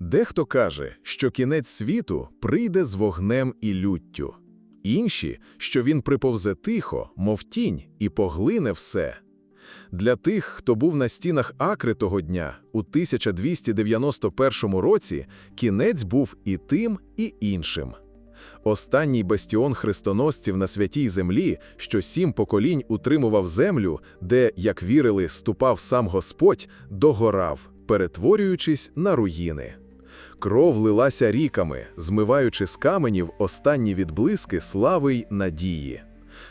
Дехто каже, що кінець світу прийде з вогнем і люттю, інші, що він приповзе тихо, мов тінь, і поглине все. Для тих, хто був на стінах Акри того дня, у 1291 році кінець був і тим, і іншим. Останній бастіон хрестоносців на святій землі, що сім поколінь утримував землю, де, як вірили, ступав сам Господь, догорав, перетворюючись на руїни. Кров лилася ріками, змиваючи з каменів останні відблиски слави й надії.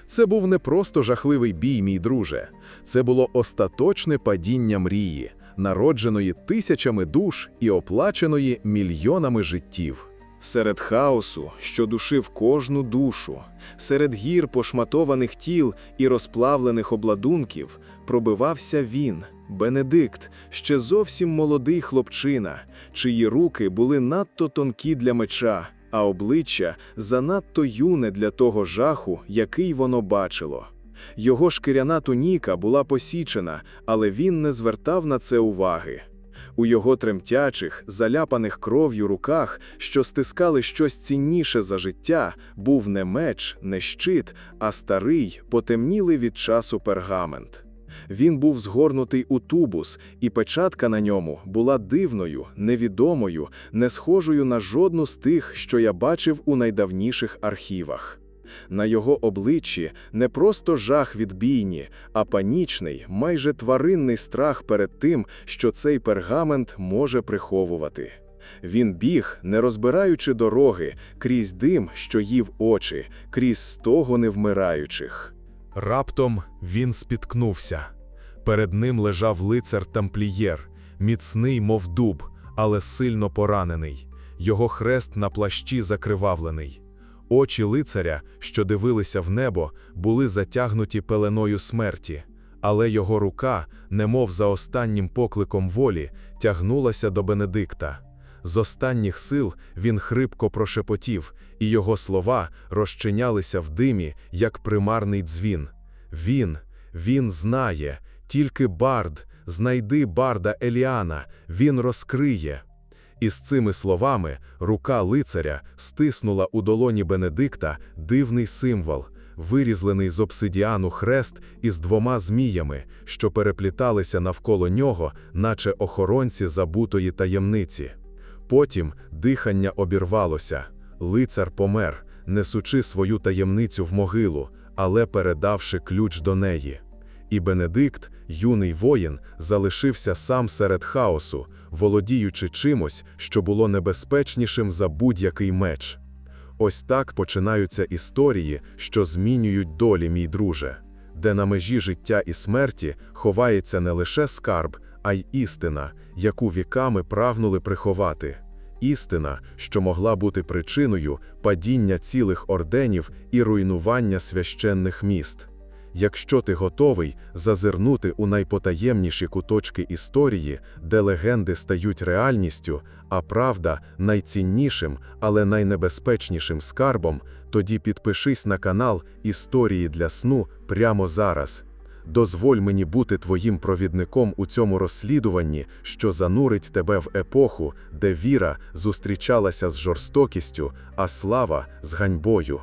Це був не просто жахливий бій, мій друже, це було остаточне падіння мрії, народженої тисячами душ і оплаченої мільйонами життів. Серед хаосу, що душив кожну душу, серед гір пошматованих тіл і розплавлених обладунків, пробивався він, Бенедикт, ще зовсім молодий хлопчина, чиї руки були надто тонкі для меча, а обличчя занадто юне для того жаху, який воно бачило. Його шкіряна туніка була посічена, але він не звертав на це уваги. У його тремтячих, заляпаних кров'ю руках, що стискали щось цінніше за життя, був не меч, не щит, а старий, потемнілий від часу пергамент. Він був згорнутий у тубус, і печатка на ньому була дивною, невідомою, не схожою на жодну з тих, що я бачив у найдавніших архівах. На його обличчі не просто жах від бійні, а панічний, майже тваринний страх перед тим, що цей пергамент може приховувати. Він біг, не розбираючи дороги, крізь дим, що їв очі, крізь стогони вмираючих. Раптом він спіткнувся. Перед ним лежав лицар тамплієр, міцний, мов дуб, але сильно поранений. Його хрест на плащі закривавлений. Очі лицаря, що дивилися в небо, були затягнуті пеленою смерті, але його рука, немов за останнім покликом волі, тягнулася до Бенедикта. З останніх сил він хрипко прошепотів, і його слова розчинялися в димі, як примарний дзвін. Він, він знає, тільки бард, знайди барда Еліана, він розкриє. І з цими словами рука лицаря стиснула у долоні Бенедикта дивний символ, вирізлений з обсидіану хрест із двома зміями, що перепліталися навколо нього, наче охоронці забутої таємниці. Потім дихання обірвалося, лицар помер, несучи свою таємницю в могилу, але передавши ключ до неї. І Бенедикт, юний воїн, залишився сам серед хаосу, володіючи чимось, що було небезпечнішим за будь-який меч. Ось так починаються історії, що змінюють долі, мій друже, де на межі життя і смерті ховається не лише скарб, а й істина, яку віками прагнули приховати. Істина, що могла бути причиною падіння цілих орденів і руйнування священних міст. Якщо ти готовий зазирнути у найпотаємніші куточки історії, де легенди стають реальністю, а правда найціннішим, але найнебезпечнішим скарбом, тоді підпишись на канал Історії для сну прямо зараз. Дозволь мені бути твоїм провідником у цьому розслідуванні, що занурить тебе в епоху, де віра зустрічалася з жорстокістю, а слава з ганьбою.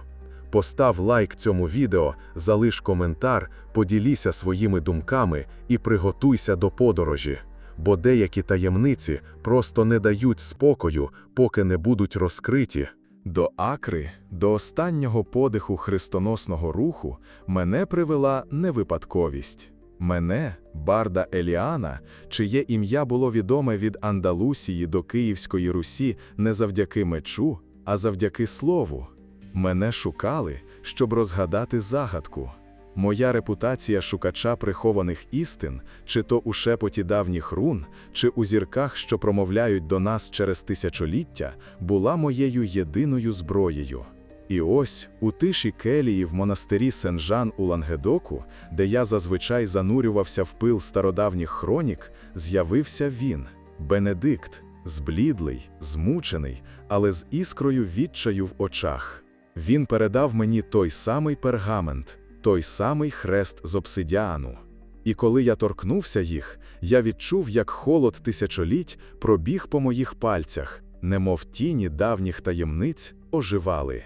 Постав лайк цьому відео, залиш коментар, поділіся своїми думками і приготуйся до подорожі, бо деякі таємниці просто не дають спокою, поки не будуть розкриті. До Акри, до останнього подиху хрестоносного руху, мене привела невипадковість. Мене, Барда Еліана, чиє ім'я було відоме від Андалусії до Київської Русі не завдяки мечу, а завдяки слову. Мене шукали, щоб розгадати загадку. Моя репутація шукача прихованих істин, чи то у шепоті давніх рун, чи у зірках, що промовляють до нас через тисячоліття, була моєю єдиною зброєю. І ось у тиші келії в монастирі Сен-Жан у Лангедоку, де я зазвичай занурювався в пил стародавніх хронік, з'явився він, Бенедикт, зблідлий, змучений, але з іскрою відчаю в очах. Він передав мені той самий пергамент, той самий хрест з обсидіану. І коли я торкнувся їх, я відчув, як холод тисячоліть пробіг по моїх пальцях, немов тіні давніх таємниць оживали.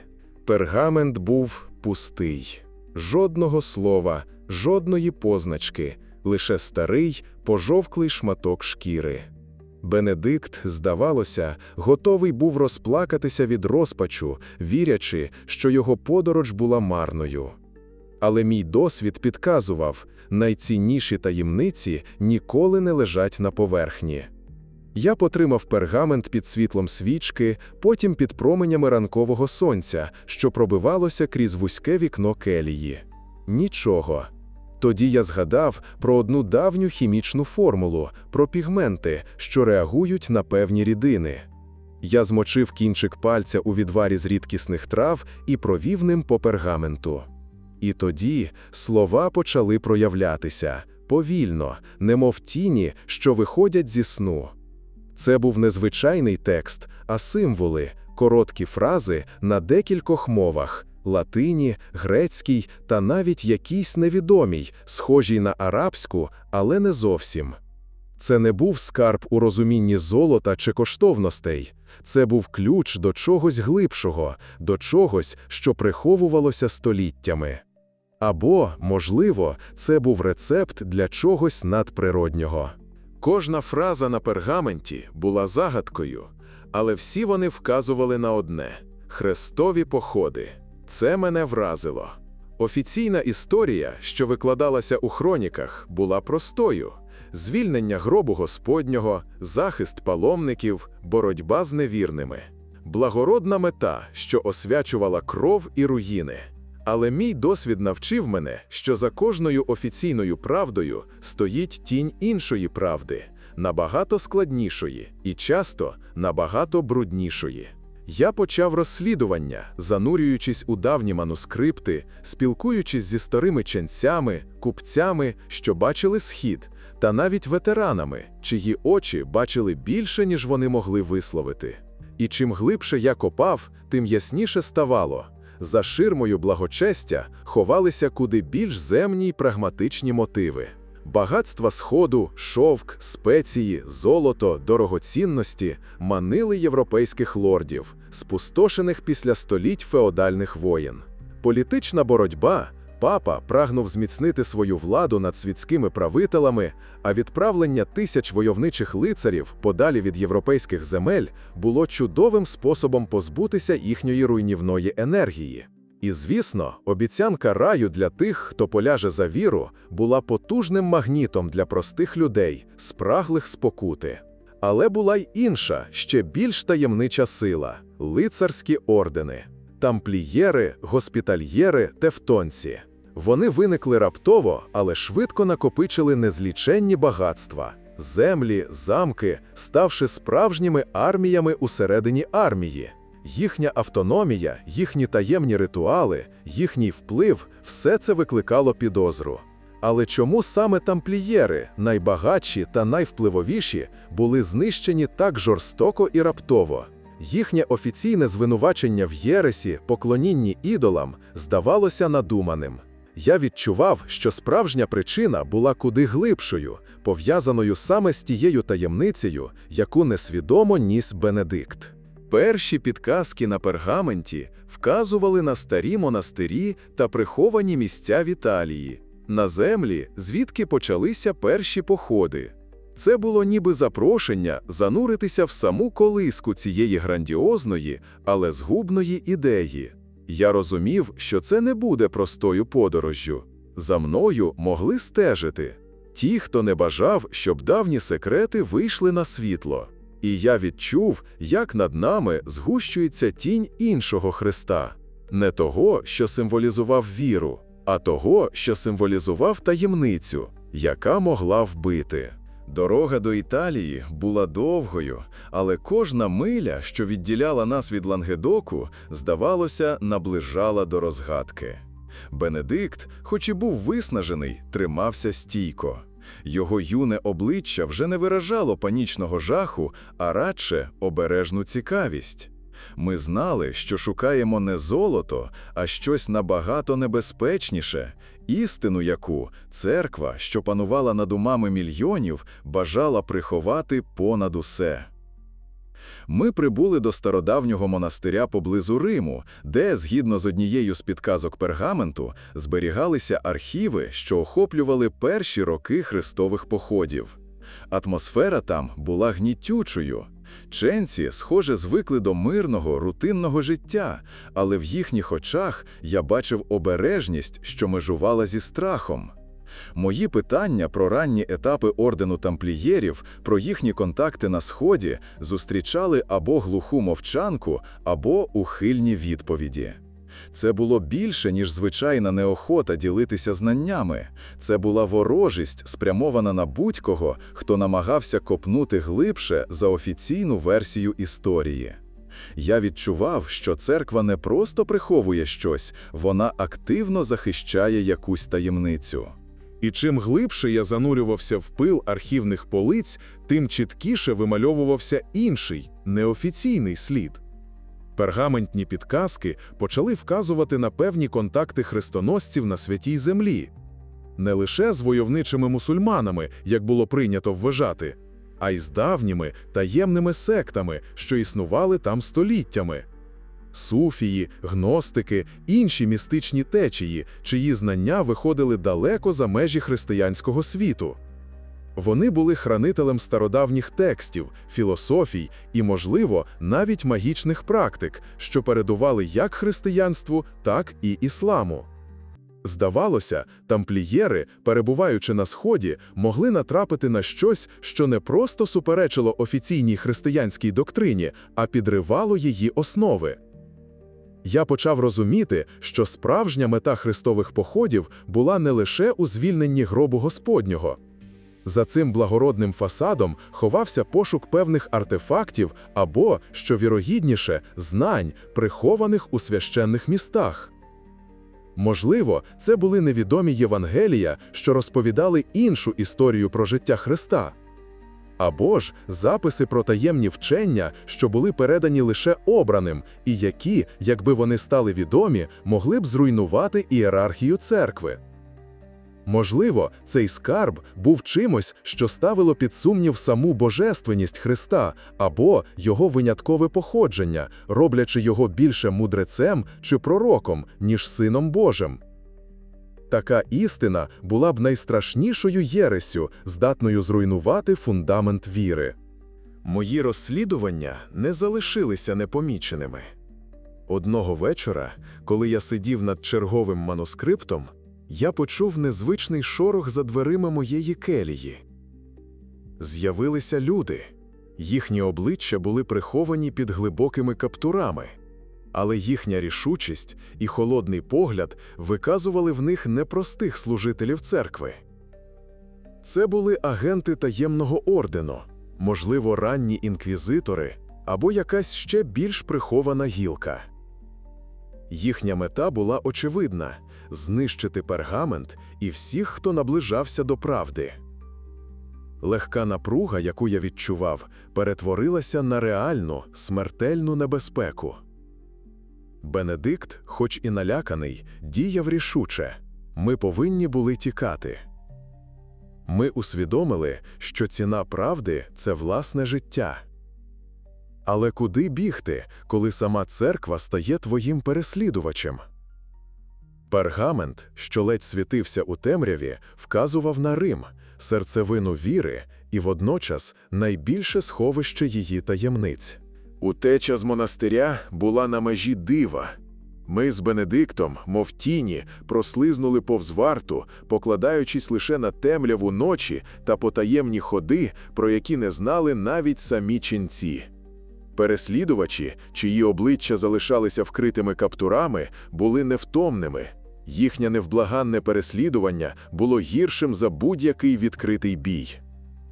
Пергамент був пустий. Жодного слова, жодної позначки, лише старий, пожовклий шматок шкіри. Бенедикт, здавалося, готовий був розплакатися від розпачу, вірячи, що його подорож була марною. Але мій досвід підказував, найцінніші таємниці ніколи не лежать на поверхні. Я потримав пергамент під світлом свічки, потім під променями ранкового сонця, що пробивалося крізь вузьке вікно келії. Нічого. Тоді я згадав про одну давню хімічну формулу, про пігменти, що реагують на певні рідини. Я змочив кінчик пальця у відварі з рідкісних трав і провів ним по пергаменту. І тоді слова почали проявлятися повільно, немов тіні, що виходять зі сну. Це був не звичайний текст, а символи, короткі фрази на декількох мовах латині, грецькій та навіть якійсь невідомій, схожій на арабську, але не зовсім. Це не був скарб у розумінні золота чи коштовностей, це був ключ до чогось глибшого, до чогось, що приховувалося століттями. Або, можливо, це був рецепт для чогось надприроднього. Кожна фраза на пергаменті була загадкою, але всі вони вказували на одне хрестові походи. Це мене вразило. Офіційна історія, що викладалася у хроніках, була простою: звільнення гробу Господнього, захист паломників, боротьба з невірними, благородна мета, що освячувала кров і руїни. Але мій досвід навчив мене, що за кожною офіційною правдою стоїть тінь іншої правди, набагато складнішої і часто набагато бруднішої. Я почав розслідування, занурюючись у давні манускрипти, спілкуючись зі старими ченцями, купцями, що бачили схід, та навіть ветеранами, чиї очі бачили більше, ніж вони могли висловити. І чим глибше я копав, тим ясніше ставало. За ширмою благочестя ховалися куди більш земні й прагматичні мотиви. Багатства Сходу, шовк, спеції, золото, дорогоцінності манили європейських лордів, спустошених після століть феодальних воєн. Політична боротьба папа прагнув зміцнити свою владу над світськими правителями, а відправлення тисяч войовничих лицарів подалі від європейських земель було чудовим способом позбутися їхньої руйнівної енергії. І, звісно, обіцянка раю для тих, хто поляже за віру, була потужним магнітом для простих людей, спраглих спокути. Але була й інша, ще більш таємнича сила лицарські ордени, тамплієри, госпітальєри, тевтонці. Вони виникли раптово, але швидко накопичили незліченні багатства, землі, замки, ставши справжніми арміями усередині армії. Їхня автономія, їхні таємні ритуали, їхній вплив все це викликало підозру. Але чому саме тамплієри, найбагатші та найвпливовіші, були знищені так жорстоко і раптово? Їхнє офіційне звинувачення в Єресі, поклонінні ідолам, здавалося надуманим. Я відчував, що справжня причина була куди глибшою, пов'язаною саме з тією таємницею, яку несвідомо ніс Бенедикт. Перші підказки на пергаменті вказували на старі монастирі та приховані місця в Італії, на землі, звідки почалися перші походи. Це було ніби запрошення зануритися в саму колиску цієї грандіозної, але згубної ідеї. Я розумів, що це не буде простою подорожжю. За мною могли стежити ті, хто не бажав, щоб давні секрети вийшли на світло. І я відчув, як над нами згущується тінь іншого Христа, не того, що символізував віру, а того, що символізував таємницю, яка могла вбити. Дорога до Італії була довгою, але кожна миля, що відділяла нас від Лангедоку, здавалося, наближала до розгадки. Бенедикт, хоч і був виснажений, тримався стійко. Його юне обличчя вже не виражало панічного жаху, а радше обережну цікавість. Ми знали, що шукаємо не золото, а щось набагато небезпечніше, істину, яку церква, що панувала над умами мільйонів, бажала приховати понад усе. Ми прибули до стародавнього монастиря поблизу Риму, де, згідно з однією з підказок пергаменту, зберігалися архіви, що охоплювали перші роки хрестових походів. Атмосфера там була гнітючою. Ченці, схоже, звикли до мирного, рутинного життя, але в їхніх очах я бачив обережність, що межувала зі страхом. Мої питання про ранні етапи ордену тамплієрів, про їхні контакти на сході зустрічали або глуху мовчанку, або ухильні відповіді. Це було більше, ніж звичайна неохота ділитися знаннями. Це була ворожість, спрямована на будь-кого, хто намагався копнути глибше за офіційну версію історії. Я відчував, що церква не просто приховує щось, вона активно захищає якусь таємницю. І чим глибше я занурювався в пил архівних полиць, тим чіткіше вимальовувався інший, неофіційний слід. Пергаментні підказки почали вказувати на певні контакти хрестоносців на святій землі. Не лише з войовничими мусульманами, як було прийнято вважати, а й з давніми таємними сектами, що існували там століттями. Суфії, гностики, інші містичні течії, чиї знання виходили далеко за межі християнського світу. Вони були хранителем стародавніх текстів, філософій і, можливо, навіть магічних практик, що передували як християнству, так і ісламу. Здавалося, тамплієри, перебуваючи на сході, могли натрапити на щось, що не просто суперечило офіційній християнській доктрині, а підривало її основи. Я почав розуміти, що справжня мета хрестових походів була не лише у звільненні гробу Господнього. За цим благородним фасадом ховався пошук певних артефактів або, що вірогідніше, знань, прихованих у священних містах. Можливо, це були невідомі Євангелія, що розповідали іншу історію про життя Христа. Або ж записи про таємні вчення, що були передані лише обраним, і які, якби вони стали відомі, могли б зруйнувати ієрархію церкви. Можливо, цей скарб був чимось, що ставило під сумнів саму божественність Христа або його виняткове походження, роблячи його більше мудрецем чи пророком, ніж сином Божим. Така істина була б найстрашнішою єресю, здатною зруйнувати фундамент віри. Мої розслідування не залишилися непоміченими. Одного вечора, коли я сидів над черговим манускриптом, я почув незвичний шорох за дверима моєї келії. З'явилися люди. Їхні обличчя були приховані під глибокими каптурами, але їхня рішучість і холодний погляд виказували в них непростих служителів церкви. Це були агенти таємного ордену, можливо, ранні інквізитори або якась ще більш прихована гілка. Їхня мета була очевидна знищити пергамент і всіх, хто наближався до правди. Легка напруга, яку я відчував, перетворилася на реальну, смертельну небезпеку. Бенедикт, хоч і наляканий, діяв рішуче ми повинні були тікати. Ми усвідомили, що ціна правди це власне життя. Але куди бігти, коли сама церква стає твоїм переслідувачем? Пергамент, що ледь світився у темряві, вказував на Рим, серцевину віри і водночас найбільше сховище її таємниць. Утеча з монастиря була на межі дива. Ми з Бенедиктом, мов тіні, прослизнули повз варту, покладаючись лише на темряву ночі та потаємні ходи, про які не знали навіть самі ченці. Переслідувачі, чиї обличчя залишалися вкритими каптурами, були невтомними. Їхнє невблаганне переслідування було гіршим за будь-який відкритий бій.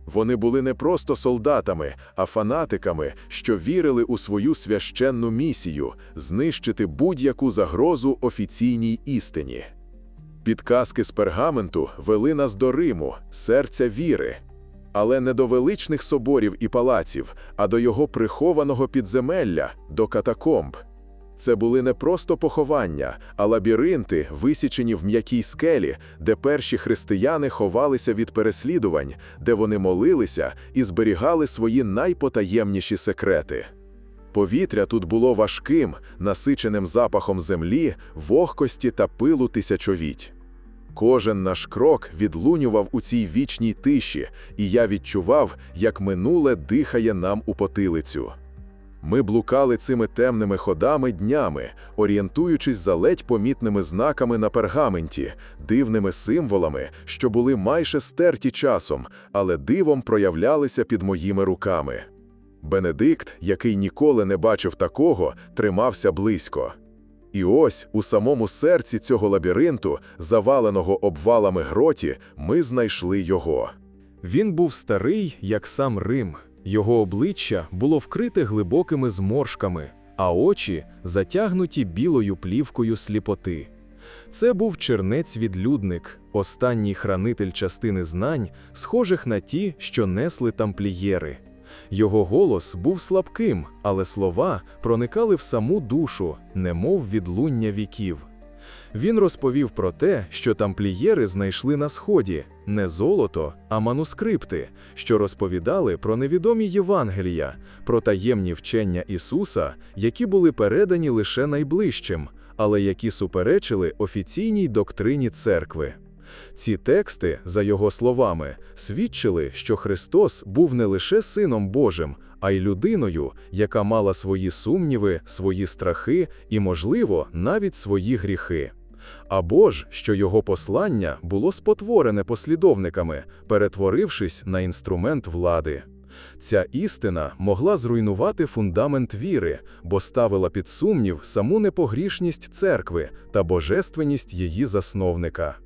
Вони були не просто солдатами, а фанатиками, що вірили у свою священну місію знищити будь-яку загрозу офіційній істині. Підказки з пергаменту вели нас до Риму, серця віри. Але не до величних соборів і палаців, а до його прихованого підземелля, до катакомб. Це були не просто поховання, а лабіринти, висічені в м'якій скелі, де перші християни ховалися від переслідувань, де вони молилися і зберігали свої найпотаємніші секрети. Повітря тут було важким, насиченим запахом землі, вогкості та пилу тисячовіть. Кожен наш крок відлунював у цій вічній тиші, і я відчував, як минуле дихає нам у потилицю. Ми блукали цими темними ходами днями, орієнтуючись за ледь помітними знаками на пергаменті, дивними символами, що були майже стерті часом, але дивом проявлялися під моїми руками. Бенедикт, який ніколи не бачив такого, тримався близько. І ось у самому серці цього лабіринту, заваленого обвалами гроті, ми знайшли його. Він був старий, як сам Рим. Його обличчя було вкрите глибокими зморшками, а очі затягнуті білою плівкою сліпоти. Це був чернець-відлюдник, останній хранитель частини знань, схожих на ті, що несли тамплієри. Його голос був слабким, але слова проникали в саму душу, немов відлуння віків. Він розповів про те, що тамплієри знайшли на сході не золото, а манускрипти, що розповідали про невідомі Євангелія, про таємні вчення Ісуса, які були передані лише найближчим, але які суперечили офіційній доктрині церкви. Ці тексти, за його словами, свідчили, що Христос був не лише Сином Божим, а й людиною, яка мала свої сумніви, свої страхи і, можливо, навіть свої гріхи. Або ж, що його послання було спотворене послідовниками, перетворившись на інструмент влади. Ця істина могла зруйнувати фундамент віри, бо ставила під сумнів саму непогрішність церкви та божественність її засновника.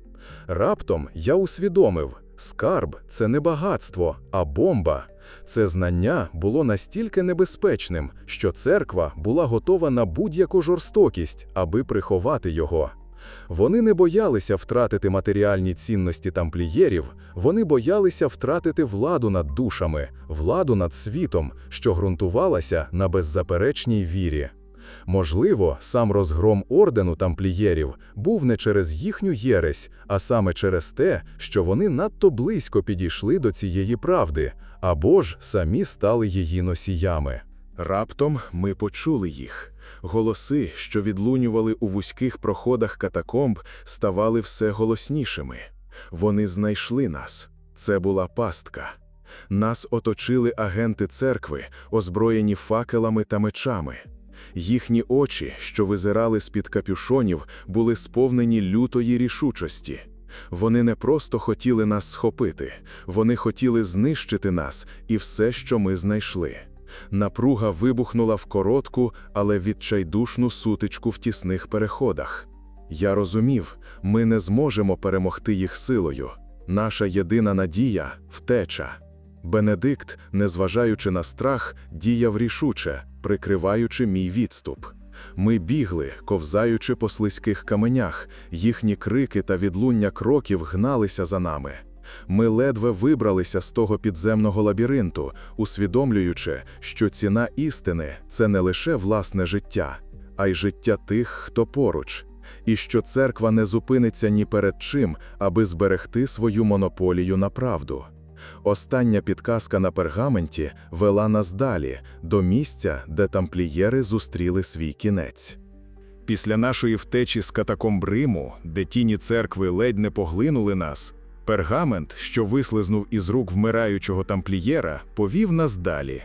Раптом я усвідомив, скарб це не багатство, а бомба. Це знання було настільки небезпечним, що церква була готова на будь-яку жорстокість, аби приховати його. Вони не боялися втратити матеріальні цінності тамплієрів, вони боялися втратити владу над душами, владу над світом, що ґрунтувалася на беззаперечній вірі. Можливо, сам розгром ордену тамплієрів був не через їхню єресь, а саме через те, що вони надто близько підійшли до цієї правди, або ж самі стали її носіями. Раптом ми почули їх. Голоси, що відлунювали у вузьких проходах катакомб, ставали все голоснішими. Вони знайшли нас. Це була пастка. Нас оточили агенти церкви, озброєні факелами та мечами. Їхні очі, що визирали з-під капюшонів, були сповнені лютої рішучості. Вони не просто хотіли нас схопити, вони хотіли знищити нас і все, що ми знайшли. Напруга вибухнула в коротку, але відчайдушну сутичку в тісних переходах. Я розумів, ми не зможемо перемогти їх силою. Наша єдина надія втеча. Бенедикт, незважаючи на страх, діяв рішуче, прикриваючи мій відступ. Ми бігли, ковзаючи по слизьких каменях, їхні крики та відлуння кроків гналися за нами. Ми ледве вибралися з того підземного лабіринту, усвідомлюючи, що ціна істини це не лише власне життя, а й життя тих, хто поруч, і що церква не зупиниться ні перед чим, аби зберегти свою монополію на правду. Остання підказка на пергаменті вела нас далі, до місця, де тамплієри зустріли свій кінець. Після нашої втечі з катакомб Риму, де тіні церкви ледь не поглинули нас, пергамент, що вислизнув із рук вмираючого тамплієра, повів нас далі.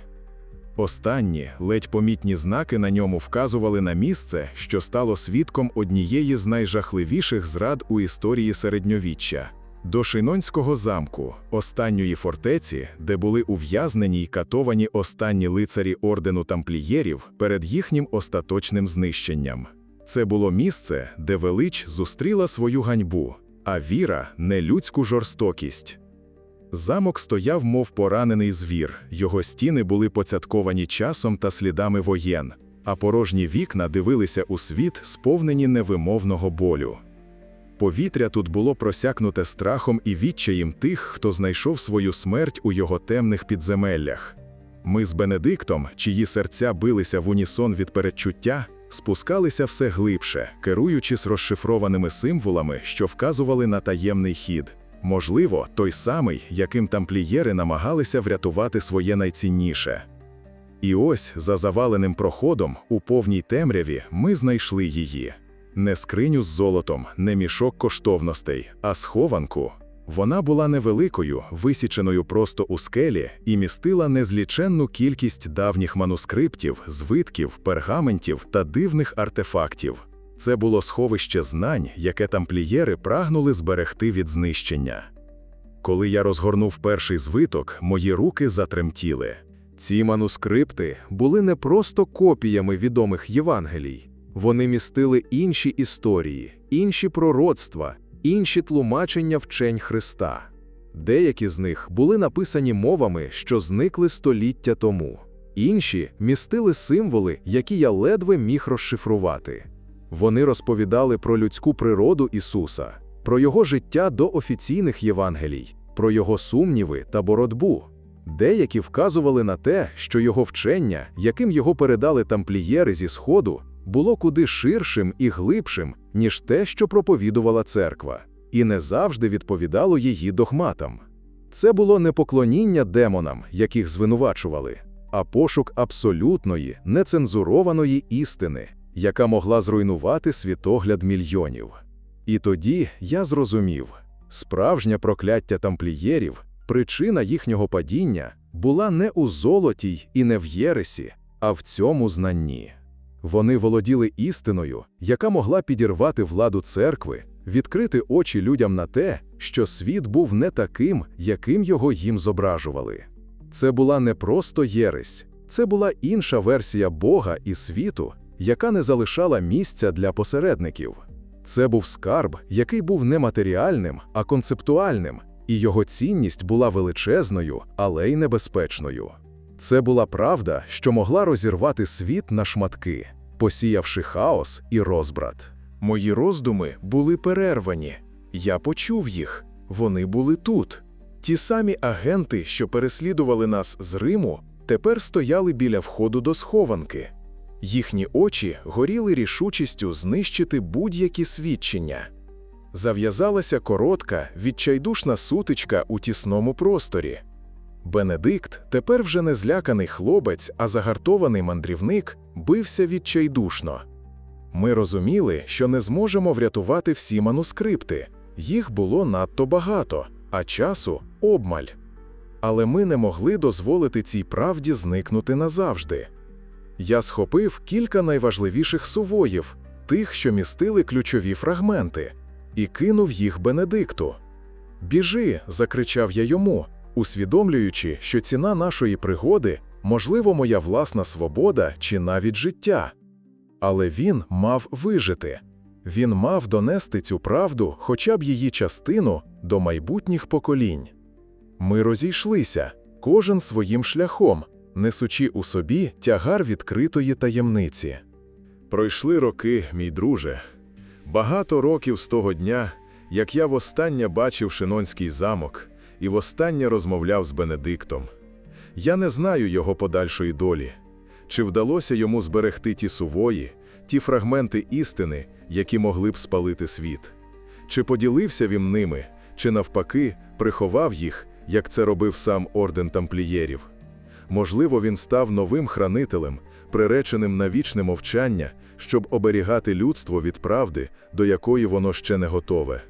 Останні, ледь помітні знаки на ньому вказували на місце, що стало свідком однієї з найжахливіших зрад у історії середньовіччя. До Шинонського замку, останньої фортеці, де були ув'язнені й катовані останні лицарі ордену тамплієрів перед їхнім остаточним знищенням. Це було місце, де велич зустріла свою ганьбу, а віра нелюдську жорстокість. Замок стояв, мов поранений звір, його стіни були поцятковані часом та слідами воєн, а порожні вікна дивилися у світ, сповнені невимовного болю. Повітря тут було просякнуте страхом і відчаєм тих, хто знайшов свою смерть у його темних підземеллях. Ми з Бенедиктом, чиї серця билися в унісон від передчуття, спускалися все глибше, керуючись розшифрованими символами, що вказували на таємний хід. Можливо, той самий, яким тамплієри намагалися врятувати своє найцінніше. І ось, за заваленим проходом, у повній темряві, ми знайшли її. Не скриню з золотом, не мішок коштовностей, а схованку. Вона була невеликою, висіченою просто у скелі, і містила незліченну кількість давніх манускриптів, звитків, пергаментів та дивних артефактів. Це було сховище знань, яке тамплієри прагнули зберегти від знищення. Коли я розгорнув перший звиток, мої руки затремтіли. Ці манускрипти були не просто копіями відомих Євангелій. Вони містили інші історії, інші пророцтва, інші тлумачення вчень Христа. Деякі з них були написані мовами, що зникли століття тому. Інші містили символи, які я ледве міг розшифрувати. Вони розповідали про людську природу Ісуса, про його життя до офіційних Євангелій, про його сумніви та боротьбу. Деякі вказували на те, що його вчення, яким його передали тамплієри зі Сходу, було куди ширшим і глибшим, ніж те, що проповідувала церква, і не завжди відповідало її догматам. Це було не поклоніння демонам, яких звинувачували, а пошук абсолютної, нецензурованої істини, яка могла зруйнувати світогляд мільйонів. І тоді я зрозумів, справжнє прокляття тамплієрів, причина їхнього падіння була не у золоті і не в єресі, а в цьому знанні. Вони володіли істиною, яка могла підірвати владу церкви, відкрити очі людям на те, що світ був не таким, яким його їм зображували. Це була не просто єресь, це була інша версія Бога і світу, яка не залишала місця для посередників. Це був скарб, який був не матеріальним, а концептуальним, і його цінність була величезною, але й небезпечною. Це була правда, що могла розірвати світ на шматки, посіявши хаос і розбрат. Мої роздуми були перервані. Я почув їх. Вони були тут. Ті самі агенти, що переслідували нас з Риму, тепер стояли біля входу до схованки. Їхні очі горіли рішучістю знищити будь-які свідчення. Зав'язалася коротка, відчайдушна сутичка у тісному просторі. Бенедикт, тепер вже не зляканий хлопець, а загартований мандрівник, бився відчайдушно. Ми розуміли, що не зможемо врятувати всі манускрипти, їх було надто багато, а часу обмаль. Але ми не могли дозволити цій правді зникнути назавжди. Я схопив кілька найважливіших сувоїв, тих, що містили ключові фрагменти, і кинув їх Бенедикту. Біжи, закричав я йому, усвідомлюючи, що ціна нашої пригоди, можливо, моя власна свобода чи навіть життя. Але він мав вижити. Він мав донести цю правду, хоча б її частину, до майбутніх поколінь. Ми розійшлися, кожен своїм шляхом, несучи у собі тягар відкритої таємниці. Пройшли роки, мій друже. Багато років з того дня, як я востаннє бачив Шинонський замок і востаннє розмовляв з Бенедиктом. Я не знаю його подальшої долі. Чи вдалося йому зберегти ті сувої, ті фрагменти істини, які могли б спалити світ? Чи поділився він ними, чи навпаки приховав їх, як це робив сам орден тамплієрів? Можливо, він став новим хранителем, приреченим на вічне мовчання, щоб оберігати людство від правди, до якої воно ще не готове.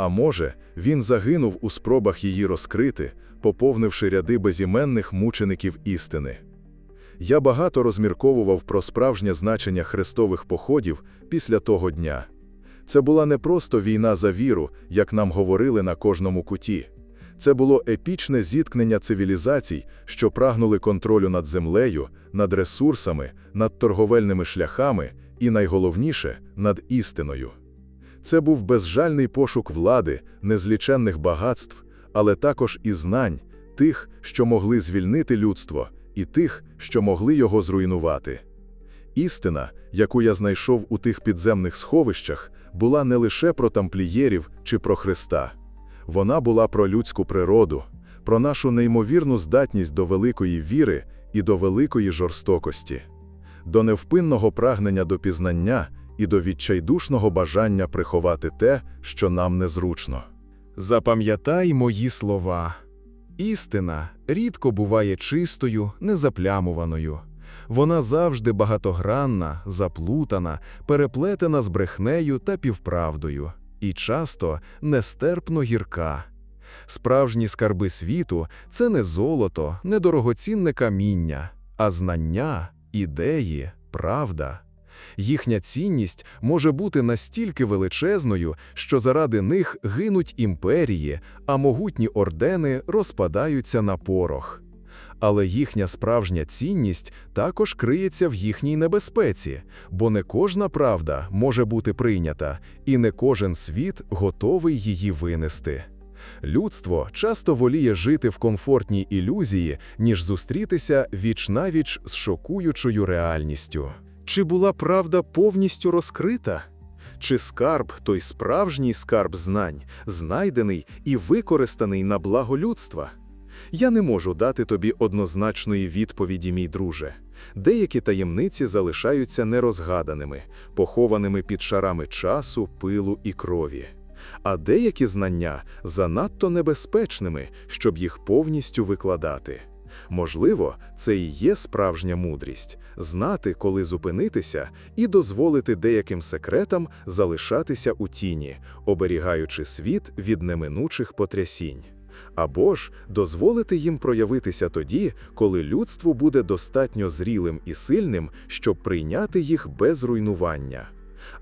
А може, він загинув у спробах її розкрити, поповнивши ряди безіменних мучеників істини. Я багато розмірковував про справжнє значення хрестових походів після того дня. Це була не просто війна за віру, як нам говорили на кожному куті. Це було епічне зіткнення цивілізацій, що прагнули контролю над землею, над ресурсами, над торговельними шляхами і, найголовніше, над істиною. Це був безжальний пошук влади, незліченних багатств, але також і знань, тих, що могли звільнити людство, і тих, що могли його зруйнувати. Істина, яку я знайшов у тих підземних сховищах, була не лише про тамплієрів чи про Христа. Вона була про людську природу, про нашу неймовірну здатність до великої віри і до великої жорстокості, до невпинного прагнення до пізнання і до відчайдушного бажання приховати те, що нам незручно. Запам'ятай мої слова. Істина рідко буває чистою, незаплямуваною. Вона завжди багатогранна, заплутана, переплетена з брехнею та півправдою, і часто нестерпно гірка. Справжні скарби світу це не золото, не дорогоцінне каміння, а знання, ідеї, правда. Їхня цінність може бути настільки величезною, що заради них гинуть імперії, а могутні ордени розпадаються на порох. Але їхня справжня цінність також криється в їхній небезпеці, бо не кожна правда може бути прийнята, і не кожен світ готовий її винести. Людство часто воліє жити в комфортній ілюзії, ніж зустрітися віч-навіч з шокуючою реальністю. Чи була правда повністю розкрита? Чи скарб, той справжній скарб знань, знайдений і використаний на благо людства? Я не можу дати тобі однозначної відповіді, мій друже. Деякі таємниці залишаються нерозгаданими, похованими під шарами часу, пилу і крові. А деякі знання занадто небезпечними, щоб їх повністю викладати. Можливо, це і є справжня мудрість знати, коли зупинитися, і дозволити деяким секретам залишатися у тіні, оберігаючи світ від неминучих потрясінь. Або ж дозволити їм проявитися тоді, коли людству буде достатньо зрілим і сильним, щоб прийняти їх без руйнування.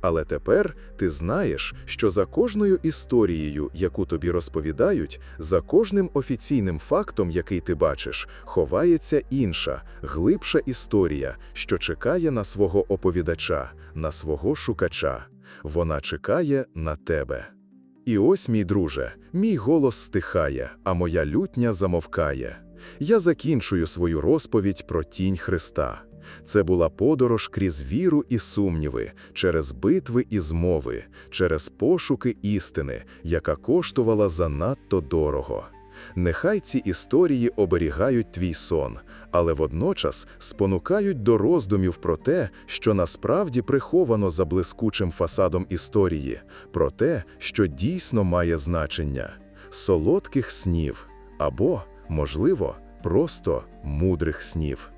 Але тепер ти знаєш, що за кожною історією, яку тобі розповідають, за кожним офіційним фактом, який ти бачиш, ховається інша, глибша історія, що чекає на свого оповідача, на свого шукача. Вона чекає на тебе. І ось, мій друже, мій голос стихає, а моя лютня замовкає. Я закінчую свою розповідь про тінь Христа. Це була подорож крізь віру і сумніви, через битви і змови, через пошуки істини, яка коштувала занадто дорого. Нехай ці історії оберігають твій сон, але водночас спонукають до роздумів про те, що насправді приховано за блискучим фасадом історії, про те, що дійсно має значення солодких снів або, можливо, просто мудрих снів.